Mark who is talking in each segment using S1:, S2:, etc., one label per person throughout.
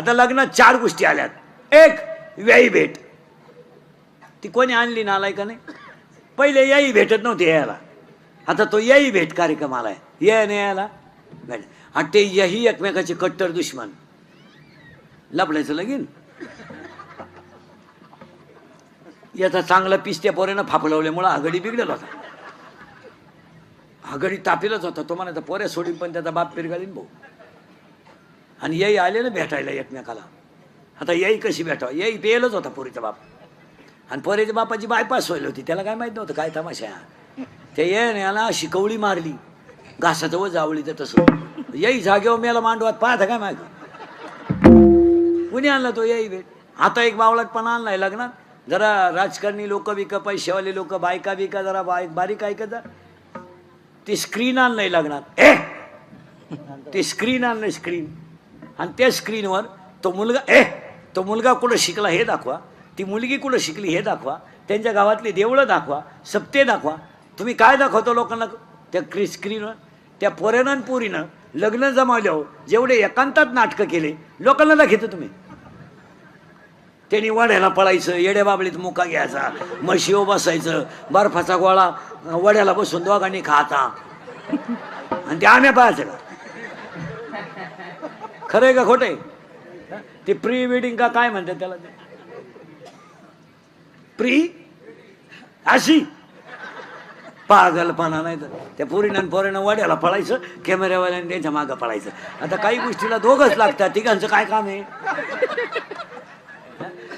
S1: आता लग्नात चार गोष्टी आल्यात. एक व्याई भेट. ती कोणी आणली नालाय का नाही? पहिले याही भेटत नव्हती यायला. आता तो याही भेट कार्यक्रम आलाय या नाही यायला भेट. आणि ते यही एकमेकाचे कट्टर दुश्मन. लपडायचं लगीन. याचा चांगला पिस्त्या पोऱ्यानं फापलवल्यामुळं आघाडी बिघडत होता. आघाडी तापेलच होता. तो म्हणायचा पोऱ्या सोडीन पण त्याचा बाप पिरगाळीन भाऊ. आणि याई आले ना भेटायला एकमेकाला. आता याई कशी भेटावं? याई पेलच होता पोरीचा बाप. आणि पोरीच्या बापाची बायपास व्हायला होती. त्याला काय माहीत नव्हतं काय तमाशा ते ये याला शिकवळी मारली. घासाजवळ जावळी तर तसं येई जागेवर मेला मांडवात पाहता काय माहिती? कुणी आणला तो येई भेट? आता एक बावळटपणा आणलाय लग्नात. जरा राजकारणी लोक बिक पैसेवाले लोक बायका बिका जरा बाय बारीक ऐकत जा. ते स्क्रीन आणलंय लग्नात. ए! ते स्क्रीन आणलंय स्क्रीन आणि त्या स्क्रीनवर तो मुलगा ए तो मुलगा कुठं शिकला हे दाखवा. ती मुलगी कुठं शिकली हे दाखवा. त्यांच्या गावातली देवळं दाखवा सप्ते दाखवा. तुम्ही काय दाखवतो लोकांना? त्या क्री स्क्रीनवर त्या पोऱ्यानं आणि पोरीनं लग्न जमावल्यावर जेवढे एकांतात नाटकं केले लोकांना दाखवतो तुम्ही. त्यांनी वड्याला पळायचं येड्या बाबळीत मुका घ्यायचा म्हशीवर बसायचं बर्फाचा गोळा वड्याला बसून दोघांनी खाता. आणि ते आम्या पाहायचं का? खरं आहे का खोटं आहे? ते प्री वेडिंग का काय म्हणतात त्याला ते? प्री? अशी? पागलपणा नाही तर. त्या पोरीनं पोरीनं वड्याला पळायचं कॅमेऱ्यावाल्याने त्यांच्या मागं पळायचं. आता काही गोष्टीला दोघंच लागतात. तिघांचं काय काम आहे?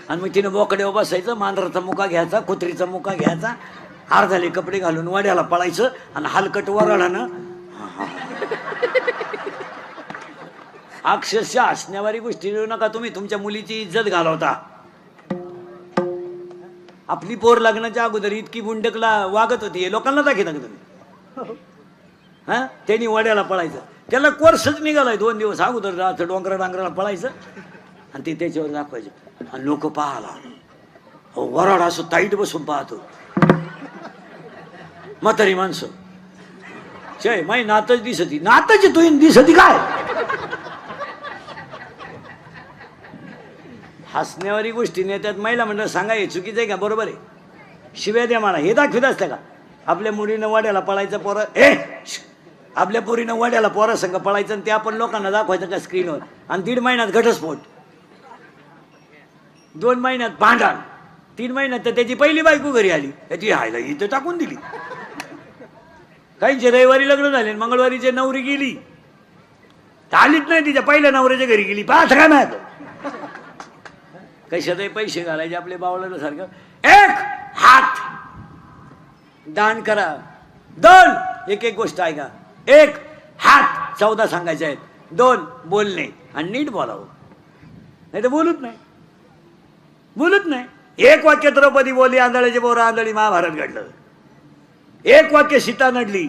S1: आणि मग तिनं बोकडे बसायचं मांजराचा मुका घ्यायचा कुत्रीचा मुका घ्यायचा अर्धाले कपडे घालून वड्याला पळायचं आणि हलकट वरणानं अक्षरशः असण्यावारी गोष्टी देऊ नका. तुम्ही तुमच्या मुलीची इज्जत घालवता. आपली पोर लग्नाच्या अगोदर इतकी बुंडकला वागत होती हे लोकांना दाखी का तुम्ही? हा? त्यांनी वड्याला पळायचं. त्याला कोर्सच निघालाय दोन दिवस अगोदर राहतं डोंगरा डांगराला पळायचं. आणि ते त्याच्यावर दाखवायचं. आणि लोक पाहाला वराड असं ताईट बसून पाहतो. म्हातारी माणसं. शय माई नातच दिसती. नातच तू दिसती काय? हसण्यावरी गोष्टी नेत्यात महिला म्हणलं सांगा हे चुकीचं आहे का? बरोबर आहे. शिव्या द्या मला. हे दाखवित असतं का? आपल्या मुलीनं वाड्याला पळायचं पोरं ए! आपल्या पोरीनं वाड्याला पोरा संघ पळायचं आणि ते आपण लोकांना दाखवायचं का स्क्रीनवर आणि दीड महिन्यात घटस्फोट. दोन महिन्यात भांडण. तीन महिन्यात तर त्याची पहिली बायको घरी आली. त्याची हायला इथं टाकून दिली. काहींचे रविवारी लग्न झाले आणि मंगळवारीचे नवरी गेली. तर आलीच नाही तिच्या. पहिल्या नवऱ्याच्या घरी गेली. पाहत काय माहिती कशातही पैसे घालायचे आपले बावळाला सारखं. एक हात. दान करा. दोन. एक एक गोष्ट ऐका. एक हात चौदा सांगायचे आहेत. दोन बोलणे. आणि नीट बोलावं. नाही तर बोलत नाही. बोलत नाही. एक वाक्य द्रौपदी बोलली आंधळ्याचे बोरा आंधळी महाभारत घडलं. एक वाक्य सीता नडली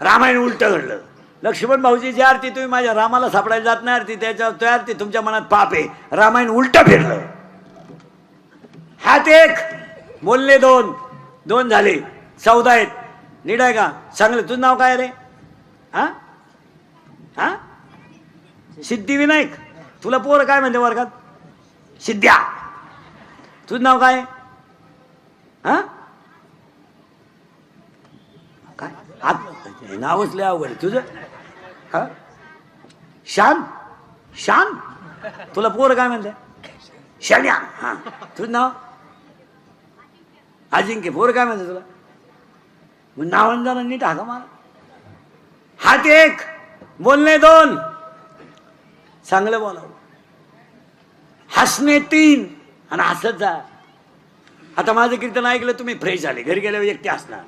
S1: रामायण उलट घडलं. लक्ष्मण भाऊजी भाऊजीची आरती तुम्ही माझ्या रामाला सापडायला जात नाही आरती त्याच्या त्या आरती तुमच्या मनात पाप आहे. रामायण उलट फिरलं. हात एक बोलले दोन. दोन झाले. चौदा आहेत. नीट आहे का? चांगलं तुझं नाव काय रे? हा? हा? सिद्धिविनायक तुला पोर काय म्हणते वर्गात? सिद्ध्या. तुझं नाव काय? हा? काय? आत नावच लय अवघड तुझं? हा? श्याम? श्याम? तुला पोर काय म्हणते शान्या हा. तुझं नाव? अजिंक्य. पोर काय म्हणते तुला? मग नावन नीट हा का मला हात एक. बोलणे दोन. चांगलं बोलावं. हसणे तीन. आणि हसत जा. आता माझं कीर्तन ऐकलं तुम्ही फ्रेश झाले. घरी गेल्यावर एकटे असणार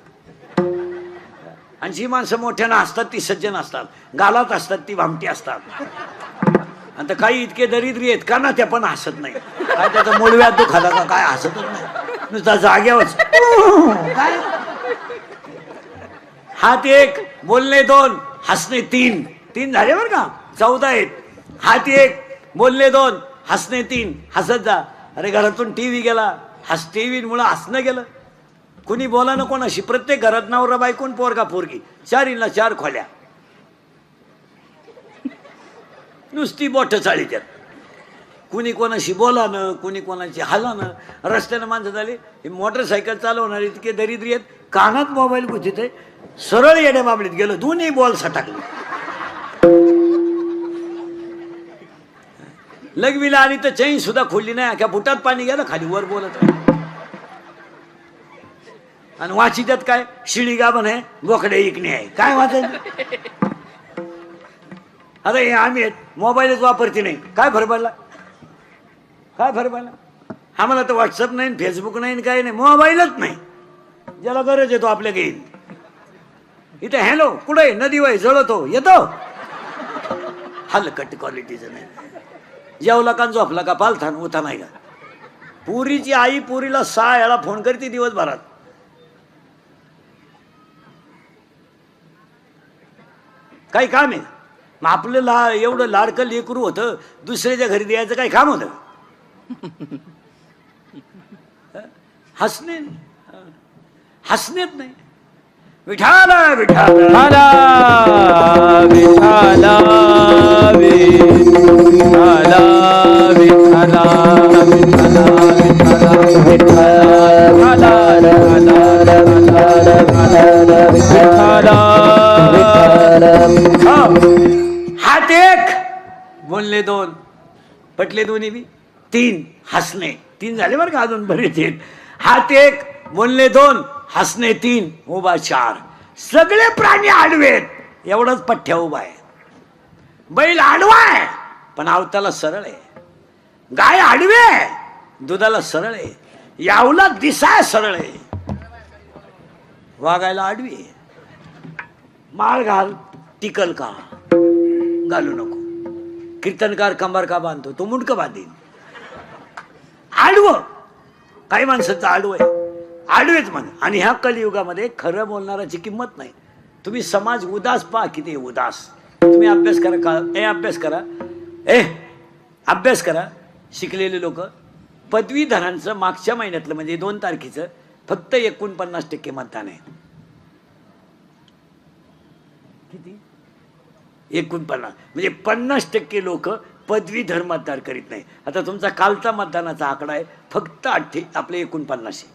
S1: आणि जी माणसं मोठ्यानं असतात ती सज्जन असतात. गालात असतात ती भामटी असतात. आणि तर काही इतके दरिद्री आहेत का ना त्या पण हसत नाही काय त्याचा मूळव्यात दुखाला का काय हसतच नाही. नुसता जाग्यावरच काय? हात एक बोलणे दोन हसणे तीन. तीन झाले बरं का? चौदा आहेत. हात एक बोलणे दोन हसणे तीन. हसत जा. अरे घरातून टीव्ही गेला. हस टीव्ही मुळे हसणं गेलं. कुणी बोला ना कोणाशी प्रत्येक घरात नवरा बायकोन पोरगा पोरगी. चार इला चार खोल्या. नुसती बोट चाळी त्यात कुणी कोणाशी बोलानं कुणी कोणाची हालानं रस्त्यानं माणसं झाली हे मोटरसायकल चालवणारे इतके दरिद्री आहेत कानात मोबाईल गुजित आहे सरळ येण्या बाबडीत गेलो दोन्ही बॉल सटाकले. लगविला आणि तर चैन सुद्धा खोलली नाही अख्या फुटात पाणी गेलं खाली वर बोलत राहिलं. आणि वाची काय? शिळी गाभण आहे बोकडे इकणे आहे. काय वाचायचं आता हे आम्ही आहेत. मोबाईलच वापरते नाही. काय फरक पडला? काय फरक पडला? आम्हाला तर व्हॉट्सअप नाही फेसबुक नाही काही नाही. मोबाईलच नाही. ज्याला गरज येतो आपल्या घेईन इथे हॅलो कुठे नदी वाय जळतो. येतो? हलकट क्वालिटीचं नाही. जेवला का झोपला का? पालथान उथा नाही का? पुरीची आई पुरीला सहा वेळा फोन करते दिवसभरात. काही काम आहे मग आपलं ला एवढं लाडकं लेकरू होतं दुसऱ्याच्या घरी द्यायचं काही काम होतं हसणे हसण्यात नाही विठाला विठाल
S2: विठाला विठाला विठाला विठाला विठाला विठाला विठाला
S1: हात एक. बोलले दोन. पटले दोन्ही बी. तीन. हसणे. तीन झाले बरं का अजून बरे तीन. हात एक. बोलले दोन. हसणे तीन. उभा चार. सगळे प्राणी आडवेत. एवढंच पठ्ठ्या उभा आहे. बैल आडवा आहे पण आवताला सरळ आहे. गाय आडवे दुधाला सरळ आहे. यावला दिसाय सरळ आहे. वागायला आडवी आहे. माळ घाल टिकल का? घालू नको. कीर्तनकार कंबार का बांधतो? तो मुंडक बांधीन. आडवं. काही माणसाचं आडवं आहे. आडवेच म्हण. आणि ह्या कलियुगामध्ये खरं बोलणाराची किंमत नाही. तुम्ही समाज उदास पहा किती उदास. तुम्ही अभ्यास करा का ए अभ्यास करा. ए अभ्यास करा. शिकलेले लोक पदवीधरांचं मागच्या महिन्यातलं म्हणजे दोन तारखेचं फक्त एकोणपन्नास टक्के मतदान आहे. किती? एकोणपन्नास म्हणजे पन्नास टक्के लोक पदवीधर मतदार करीत नाही आता तुमचा कालचा मतदानाचा आकडा आहे फक्त अठ्ठे आपले एकोणपन्नास आहे.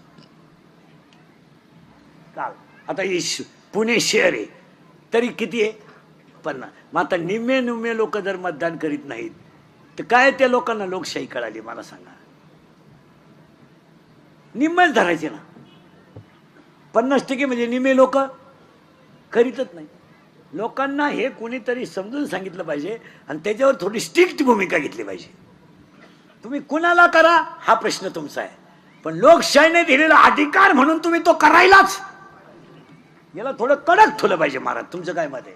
S1: काल. आता हे पुणे शहर आहे. तरी किती आहे? पन्नास. मग आता निम्मे निम्मे लोक जर मतदान करीत नाहीत तर काय त्या लोकांना लोकशाही कळाली मला सांगा. निम्मेच धरायचे ना. पन्नास टक्के म्हणजे निम्मे लोक करीतच नाही लोकांना हे कोणीतरी समजून सांगितलं पाहिजे आणि त्याच्यावर थोडी स्ट्रिक्ट भूमिका घेतली पाहिजे. तुम्ही कुणाला करा हा प्रश्न तुमचा आहे. पण लोकशाहीने दिलेला अधिकार म्हणून तुम्ही तो करायलाच. याला थोडं कडक ठेवलं पाहिजे महाराज तुमचं काय मत आहे?